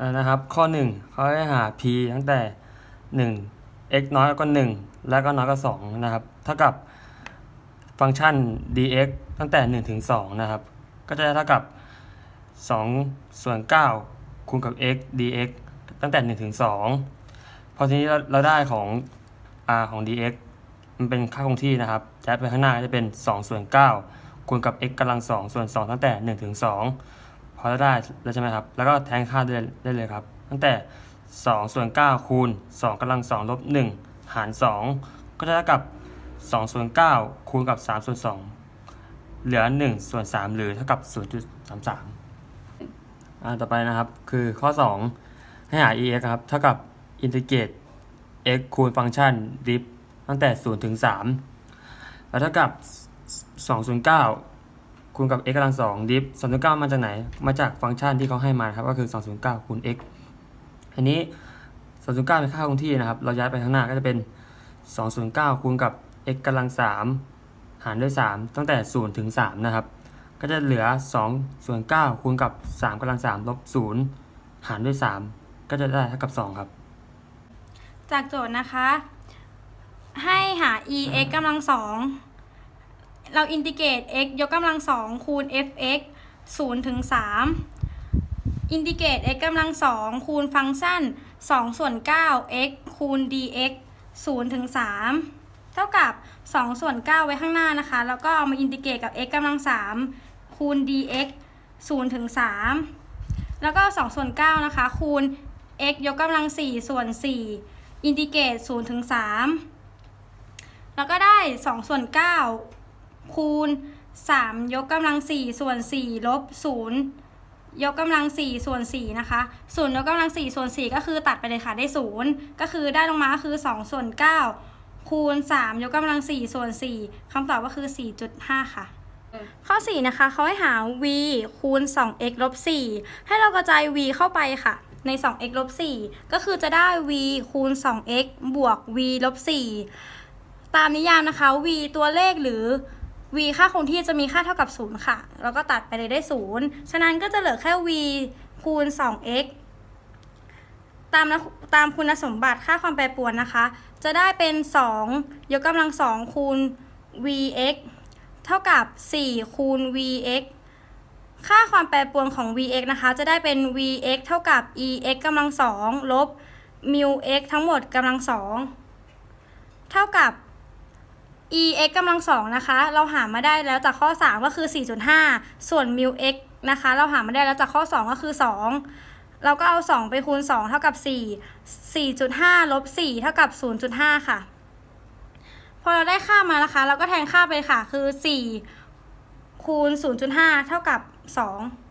อ่านะครับ ข้อ1เขาให้หา p ตั้งแต่ 1 x น้อยกว่า1แล้วก็น้อยกว่า2นะครับ เท่ากับฟังก์ชัน dx ตั้งแต่1ถึง2นะครับ ก็จะเท่ากับ 2 ส่วน 9 คูณกับ x dx ตั้งแต่1ถึง2พอทีนี้เราได้ของ r ของ dx มันเป็นค่าคงที่นะครับย้ายไปข้างหน้าก็จะเป็น 2 ส่วน 9 คูณกับ x กำลัง 2 ส่วน 2 ตั้งแต่1ถึง2 อเราได้แล้วใช่ไหมครับ แล้วก็แทนค่าได้ได้เลยครับ ตั้งแต่ 2 ส่วน 9 คูณ 2กำลัง 2 ลบ 1 หาร 2 ก็จะเท่ากับ 2 ส่วน 9 คูณกับ 3 ส่วน 2 เหลือ 1 ส่วน 3 หรือเท่ากับ 0.33อ่าต่อไปนะครับ คือข้อ 2 ให้หา ex ครับ เท่ากับอินทิเกรต x คูณฟังก์ชัน diff ตั้งแต่ 0 ถึง 3 แล้วเท่ากับ 2 ส่วน 9 คูณกับ x กำลัง2 diff 2ส่วน9มาจากไหน มาจากฟังก์ชันที่เขาให้มาครับ ก็คือ2ส่วน9คูณ x อันนี้2ส่วน9เป็นค่าคงที่นะครับ เราย้ายไปข้างหน้าก็จะเป็น2ส่วน9คูณกับ x กำลัง3หารด้วย3ตั้งแต่0ถึง3นะครับ ก็จะเหลือ2ส่วน9คูณกับ3กำลัง3ลบ0หารด้วย3ก็จะได้เท่ากับ2ครับ จากโจทย์นะคะ ให้หา e x กำลังสอง เราอินทิเกรต x ยกกำลังสองคูณ f x ศูนย์ถึงสามอินทิเกรต x กำลังสองคูณฟังก์ชันสองส่วนเก้า x คูณ dx ศูนย์ถึงสามเท่ากับสองส่วนเก้าไว้ข้างหน้านะคะ แล้วก็เอามาอินทิเกรตกับ x กำลังสามคูณ dx ศูนย์ถึงสามแล้วก็สองส่วนเก้านะคะ คูณ x ยกกำลังสี่ส่วนสี่อินทิเกรต0ถึง3แล้วก็ได้2ส่วน9 คูณ 3 ยกกำลัง 4 ส่วน 4 ลบ 0 ยกกำลัง 4 ส่วน 4 นะคะ 0 ยกกำลัง 4 ส่วน 4 ก็คือตัดไปเลยค่ะได้ 0 ก็คือได้ลงมาก็คือ 2 ส่วน 9 คูณ 3 ยกกำลัง 4 ส่วน 4คำตอบก็คือ 4.5 ค่ะข้อ 4 นะคะเขาให้หา v คูณ 2x ลบ 4 ให้เรากระจาย v เข้าไปค่ะ ใน 2x ลบ 4 ก็คือจะได้ v คูณ 2x บวก v ลบ 4 ตามนิยามนะคะ v ตัวเลขหรือ v ค่าคงที่จะมีค่าเท่ากับ 0 ค่ะ แล้วก็ตัดไปเลยได้ 0 ฉะนั้นก็จะเหลือแค่ v คูณ 2x ตามตามคุณสมบัติค่าความแปรปรวนนะคะ จะได้เป็น 2 ยกกำลัง 2 คูณ vx เท่ากับ 4 คูณ vx ค่าความแปรปรวนของ vx นะคะ จะได้เป็น vx เท่ากับ ex กำลัง2ลบ mu x ทั้งหมดกำลัง2เท่ากับ ex กำลัง2นะคะ เราหามาได้แล้วจากข้อ 3 ก็คือ 4.5 ส่วน mu x นะคะ เราหามาได้แล้วจากข้อ 2 ก็คือ 2 เราก็เอา 2 ไปคูณ 2 เท่ากับ 4 4.5ลบ4เท่ากับ 0.5 ค่ะ พอเราได้ค่ามานะคะ เราก็แทนค่าไปค่ะ คือ 4 คูณ 0.5 เท่ากับ 2